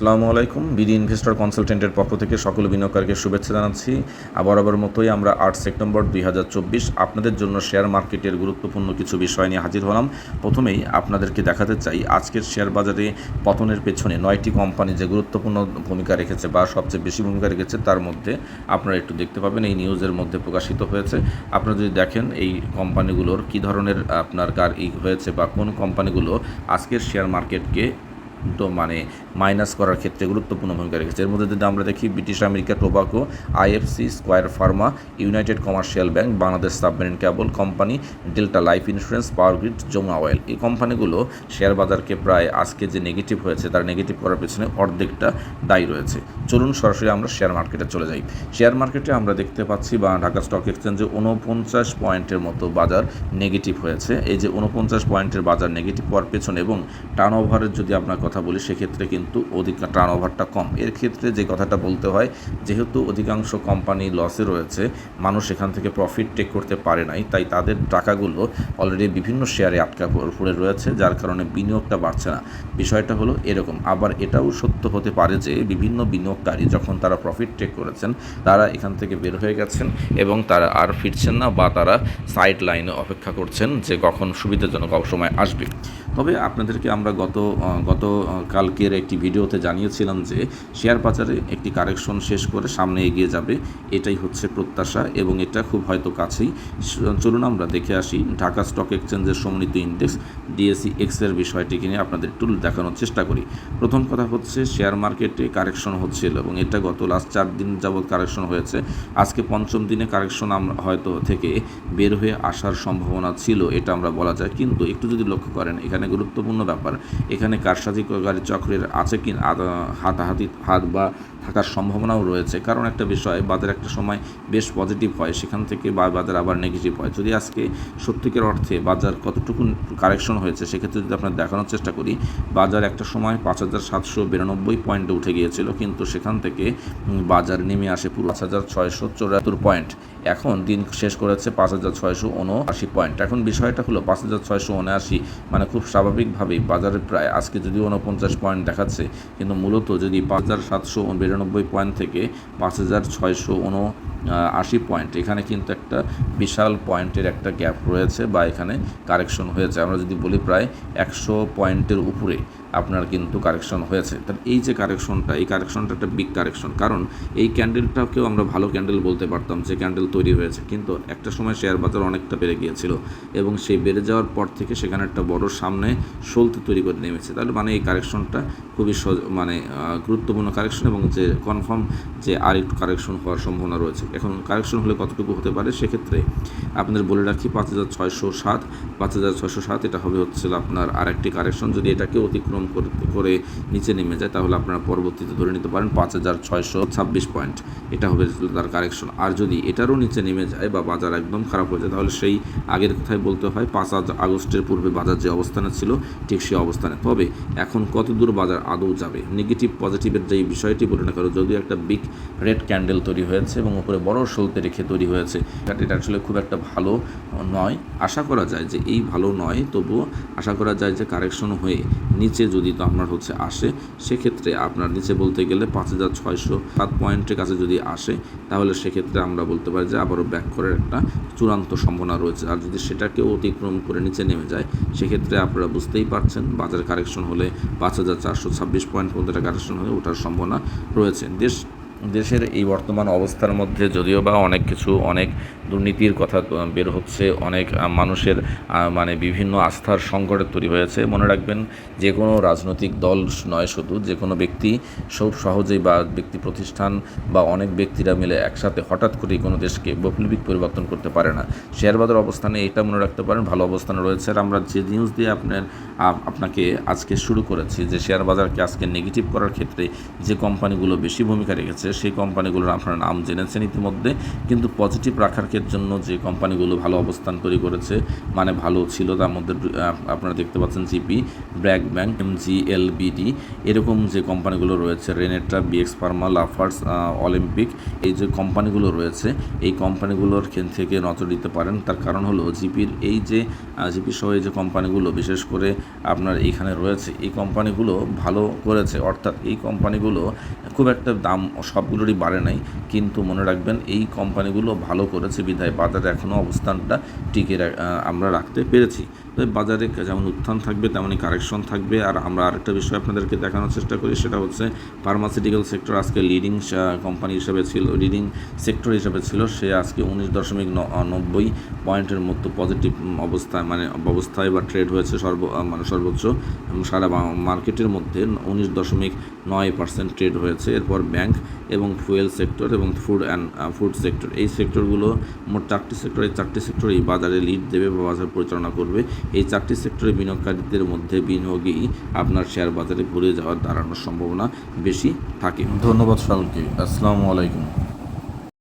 আসসালামু আলাইকুম। BD investor কনসালটেন্টের পক্ষ থেকে সকল বিনিয়োগকারীকে শুভেচ্ছা জানাচ্ছি। আবার আবার মতোই আমরা আট সেপ্টেম্বর দুই হাজার চব্বিশ আপনাদের জন্য শেয়ার মার্কেটের গুরুত্বপূর্ণ কিছু বিষয় নিয়ে হাজির হলাম। প্রথমেই আপনাদেরকে দেখাতে চাই, আজকের শেয়ার বাজারে পতনের পেছনে নয়টি কোম্পানি যে গুরুত্বপূর্ণ ভূমিকা রেখেছে বা সবচেয়ে বেশি ভূমিকা রেখেছে, তার মধ্যে আপনারা একটু দেখতে পাবেন। এই নিউজের মধ্যে প্রকাশিত হয়েছে। আপনারা যদি দেখেন এই কোম্পানিগুলোর কী ধরনের আপনার কার ই হয়েছে বা কোন কোম্পানিগুলো আজকের শেয়ার মার্কেটকে মানে মাইনাস করার ক্ষেত্রে গুরুত্বপূর্ণ ভূমিকা রেখেছে। এর মধ্যে যদি আমরা দেখি British America tobacco IFC square pharma united commercial bank Bangladesh submarine cable company delta life insurance power grid Jamuna oil এই কোম্পানিগুলো শেয়ার বাজারকে প্রায় আজকে যে নেগেটিভ হয়েছে, তার নেগেটিভ করার পেছনে অর্ধেকটা দায়ী রয়েছে। চলুন সরাসরি আমরা শেয়ার মার্কেটে চলে যাই। শেয়ার মার্কেটে আমরা দেখতে পাচ্ছি বা ঢাকা স্টক এক্সচেঞ্জে উনপঞ্চাশ পয়েন্টের মতো বাজার নেগেটিভ হয়েছে। এই যে উনপঞ্চাশ পয়েন্টের বাজার নেগেটিভ হওয়ার পেছনে এবং টার্ন ওভারের যদি আপনার কথা বলি, সেক্ষেত্রে কিন্তু অধিক টার্ন ওভারটা কম। এর ক্ষেত্রে যে কথাটা বলতে হয়, যেহেতু অধিকাংশ কোম্পানি লসে রয়েছে, মানুষ এখান থেকে প্রফিট টেক করতে পারে নাই, তাই তাদের টাকাগুলো অলরেডি বিভিন্ন শেয়ারে আটকা পড়ে রয়েছে, যার কারণে বিনিয়োগটা বাড়ছে না। বিষয়টা হলো এরকম। আবার এটাও সত্য হতে পারে যে, বিভিন্ন বিনিয়োগকারী যখন তারা প্রফিট টেক করেছেন, তারা এখান থেকে বের হয়ে গেছেন এবং তারা আর ফিরছেন না বা তারা সাইড লাইনে অপেক্ষা করছেন যে কখন সুবিধাজনক সময় আসবে। তবে আপনাদেরকে আমরা গত গত কালকের একটি ভিডিওতে জানিয়েছিলাম যে শেয়ার বাজারে একটি কারেকশন শেষ করে সামনে এগিয়ে যাবে। এটাই হচ্ছে প্রত্যাশা এবং এটা খুব হয়তো কাছেই। চলুন আমরা দেখে আসি ঢাকা স্টক এক্সচেঞ্জের সমন্বিত ইন্ডেক্স ডিএসি এক্সের বিষয়টিকে নিয়ে আপনাদের একটু দেখানোর চেষ্টা করি। প্রথম কথা হচ্ছে শেয়ার মার্কেটে কারেকশন হচ্ছিল এবং এটা গত লাস্ট চার দিন যাবৎ কারেকশন হয়েছে। আজকে পঞ্চম দিনে কারেকশন আমরা হয়তো থেকে বের হয়ে আসার সম্ভাবনা ছিল, এটা আমরা বলা যায়। কিন্তু একটু যদি লক্ষ্য করেন, এখানে গুরুত্বপূর্ণ ব্যাপার। এখানে কারসাজিকারী চক্রের আছে কি হাতাহাতি হাত বা থাকার সম্ভাবনাও রয়েছে। কারণ একটা বিষয়, বাজার একটা সময় বেশ পজিটিভ হয়, সেখান থেকে বা বাজার আবার নেগেটিভ হয়। যদি আজকে সত্যিকার অর্থে বাজার কতটুকু কারেকশন হয়েছে, সেক্ষেত্রে যদি আপনার দেখানোর চেষ্টা করি, বাজার একটা সময় পাঁচ হাজার সাতশো বিরানব্বই পয়েন্টে উঠে গিয়েছিল, কিন্তু সেখান থেকে বাজার নেমে আসে পুরো পাঁচ হাজার ছয়শো চৌরাত্তর পয়েন্ট। এখন দিন শেষ করেছে পাঁচ হাজার ছয়শো উনআশি পয়েন্ট। এখন বিষয়টা হলো পাঁচ হাজার ছয়শো উনআশি মানে খুব স্বাভাবিকভাবেই বাজারে প্রায় আজকে যদি উনপঞ্চাশ পয়েন্ট দেখাচ্ছে, কিন্তু মূলত যদি পাঁচ হাজার সাতশো বিরানব্বই পয়েন্ট থেকে পাঁচ হাজার ছয়শো উন আশি পয়েন্ট, এখানে কিন্তু একটা বিশাল পয়েন্টের একটা গ্যাপ রয়েছে বা এখানে কারেকশন হয়েছে। আমরা যদি বলি প্রায় একশো পয়েন্টের উপরে আপনার কিন্তু কারেকশন হয়েছে। তাহলে এই যে কারেকশনটা এই কারেকশনটা একটা বিগ কারেকশন কারণ এই ক্যান্ডেলটাকেও আমরা ভালো ক্যান্ডেল বলতে পারতাম যে ক্যান্ডেল তৈরি হয়েছে। কিন্তু একটা সময় শেয়ার বাজার অনেকটা বেড়ে গিয়েছিল এবং সেই বেড়ে যাওয়ার পর থেকে সেখানে একটা বড় সামনে সলতে তৈরি করে নেমেছে। তাহলে মানে এই কারেকশনটা খুবই মানে গুরুত্বপূর্ণ কারেকশন এবং যে কনফার্ম যে আর একটু কারেকশন হওয়ার সম্ভাবনা রয়েছে। এখন কারেকশন হলে কতটুকু হতে পারে? সেক্ষেত্রে আপনাদের বলে রাখি পাঁচ হাজার ছয়শো সাত, পাঁচ হাজার ছয়শো সাত, এটা হবে হচ্ছিল আপনার আরেকটি কারেকশন যদি এটাকে অতিক্রম করে নিচে নেমে যায়, তাহলে আপনারা পরবর্তীতে ধরে নিতে পারেন পাঁচ হাজার ছয়শো ছাব্বিশ পয়েন্ট। এটা হবে তার কারেকশন। আর যদি এটারও নিচে নেমে যায় বা বাজার একদম খারাপ হয়ে যায়, তাহলে সেই আগের কথাই বলতে হয়, পাঁচ হাজার আগস্টের পূর্বে বাজার যে অবস্থানে ছিল, ঠিক সেই অবস্থানে। তবে এখন কত দূর বাজার আদৌ যাবে? নেগেটিভ পজিটিভের যে বিষয়টি বলে না কারও যদিও একটা বিগ রেড ক্যান্ডেল তৈরি হয়েছে এবং উপরে বড় সলতে রেখে তৈরি হয়েছে এটা আসলে খুব একটা ভালো নয়। আশা করা যায় যে এই ভালো নয়, তবুও আশা করা যায় যে কারেকশন হয়ে নিচে যদি আপনার হচ্ছে আসে, সেক্ষেত্রে আপনার নিচে বলতে গেলে পাঁচ হাজার ছয়শো সাত পয়েন্টের কাছে যদি আসে, তাহলে সেক্ষেত্রে আমরা বলতে পারি যে আবারও ব্যাক করার একটা চূড়ান্ত সম্ভাবনা রয়েছে। আর যদি সেটাকেও অতিক্রম করে নিচে নেমে যায়, সেক্ষেত্রে আপনারা বুঝতেই পারছেন বাজার কারেকশন হলে পাঁচ হাজার চারশো ছাব্বিশ পয়েন্ট পর্যন্ত কারেকশন হয়ে ওঠার সম্ভাবনা রয়েছে। দেশ, দেশের এই বর্তমান অবস্থার মধ্যে যদিও বা অনেক কিছু, অনেক দুর্নীতির কথা বের হচ্ছে। অনেক মানুষের মানে বিভিন্ন আস্থার সংকটে তৈরি হয়েছে। মনে রাখবেন যে কোনো রাজনৈতিক দল নয় শুধু যে কোনো ব্যক্তি সব সহজেই বা ব্যক্তি প্রতিষ্ঠান বা অনেক ব্যক্তিরা মিলে একসাথে হঠাৎ করেই কোনো দেশকে বৈপ্লবিক পরিবর্তন করতে পারে না। শেয়ার বাজার অবস্থানে এটা মনে রাখতে পারেন, ভালো অবস্থানে রয়েছে। আর আমরা যে নিউজ দিয়ে আপনার আপনাকে আজকে শুরু করেছি, যে শেয়ার বাজারকে আজকে নেগেটিভ করার ক্ষেত্রে যে কোম্পানিগুলো বেশি ভূমিকা রেখেছে, সেই কোম্পানিগুলোর আপনারা নাম জেনেছেন ইতিমধ্যে। কিন্তু পজিটিভ রাখার ক্ষেত্রে ব্র্যাকের জন্য যে কোম্পানিগুলো ভালো অবস্থান তৈরি করেছে মানে ভালো ছিল, তার মধ্যে আপনারা দেখতে পাচ্ছেন GP, BRAC bank MG LBD এরকম যে কোম্পানিগুলো রয়েছে, Renata, BX pharma, Lafarge Olympic, এই যে কোম্পানিগুলো রয়েছে, এই কোম্পানিগুলোর থেকে নজর দিতে পারেন। তার কারণ হলো জিপির এই যে জিপি সহ এই যে কোম্পানিগুলো, বিশেষ করে আপনার এইখানে রয়েছে, এই কোম্পানিগুলো ভালো করেছে। অর্থাৎ এই কোম্পানিগুলো খুব একটা দাম সবগুলোরই বাড়ে নাই, কিন্তু মনে রাখবেন এই কোম্পানিগুলো ভালো করেছে বিধায় বাজারে এখনও অবস্থানটা টিকে আমরা রাখতে পেরেছি। বাজারে যেমন উত্থান থাকবে তেমনই কারেকশন থাকবে। আর আমরা আরেকটা বিষয় আপনাদেরকে দেখানোর চেষ্টা করি, সেটা হচ্ছে ফার্মাসিউটিক্যাল সেক্টর আজকে লিডিং কোম্পানি হিসেবে ছিল লিডিং সেক্টর হিসেবে ছিল। সে আজকে উনিশ দশমিক নব্বই পয়েন্টের মতো পজিটিভ অবস্থায় মানে অবস্থায় বা ট্রেড হয়েছে সর্ব মানে সর্বোচ্চ। সারা মার্কেটের মধ্যে উনিশ দশমিক নয় পার্সেন্ট ট্রেড হয়েছে। এরপর ব্যাংক এবং ফুয়েল সেক্টর এবং ফুড অ্যান্ড ফুড সেক্টর এই সেক্টরগুলো মোট চারটি সেক্টর এই চারটি সেক্টরেই বাজারে লিড দেবে বা বাজার পরিচালনা করবে। এই চারটি সেক্টরে বিনিয়োগকারীদের মধ্যে বিনিয়োগেই আপনার শেয়ার বাজারে ঘুরে যাওয়ার দাঁড়ানোর সম্ভাবনা বেশি থাকে। ধন্যবাদ সকলকে আসসালামু আলাইকুম।